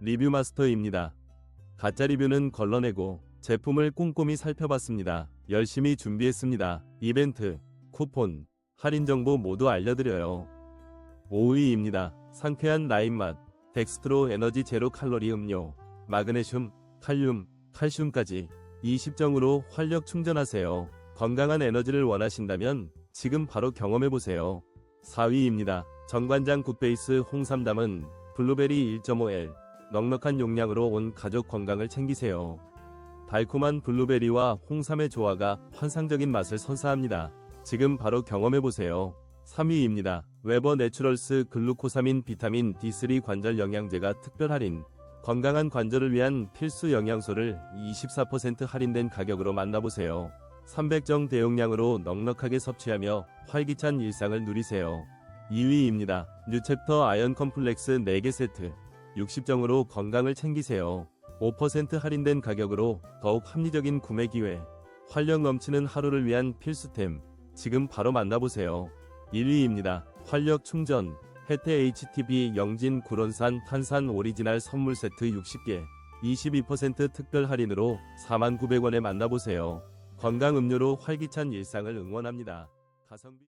리뷰 마스터입니다. 가짜 리뷰는 걸러내고 제품을 꼼꼼히 살펴봤습니다. 열심히 준비했습니다. 이벤트, 쿠폰, 할인 정보 모두 알려드려요. 5위입니다. 상쾌한 라임 맛, 덱스트로 에너지 제로 칼로리 음료, 마그네슘, 칼륨, 칼슘까지 20정으로 활력 충전하세요. 건강한 에너지를 원하신다면 지금 바로 경험해보세요. 4위입니다. 정관장 굿베이스 홍삼 담은 블루베리 1.5L 넉넉한 용량으로 온 가족 건강을 챙기세요. 달콤한 블루베리와 홍삼의 조화가 환상적인 맛을 선사합니다. 지금 바로 경험해보세요. 3위입니다. 웨버 내추럴스 글루코사민 비타민 D3 관절 영양제가 특별 할인. 건강한 관절을 위한 필수 영양소를 24% 할인된 가격으로 만나보세요. 300정 대용량으로 넉넉하게 섭취하며 활기찬 일상을 누리세요. 2위입니다. 뉴챕터 아연 컴플렉스 4개 세트. 60정으로 건강을 챙기세요. 5% 할인된 가격으로 더욱 합리적인 구매 기회. 활력 넘치는 하루를 위한 필수템. 지금 바로 만나보세요. 1위입니다. 활력 충전. 혜태 HTB 영진 구론산 탄산 오리지널 선물 세트 60개. 22% 특별 할인으로 4,900원에 만나보세요. 건강 음료로 활기찬 일상을 응원합니다. 가성비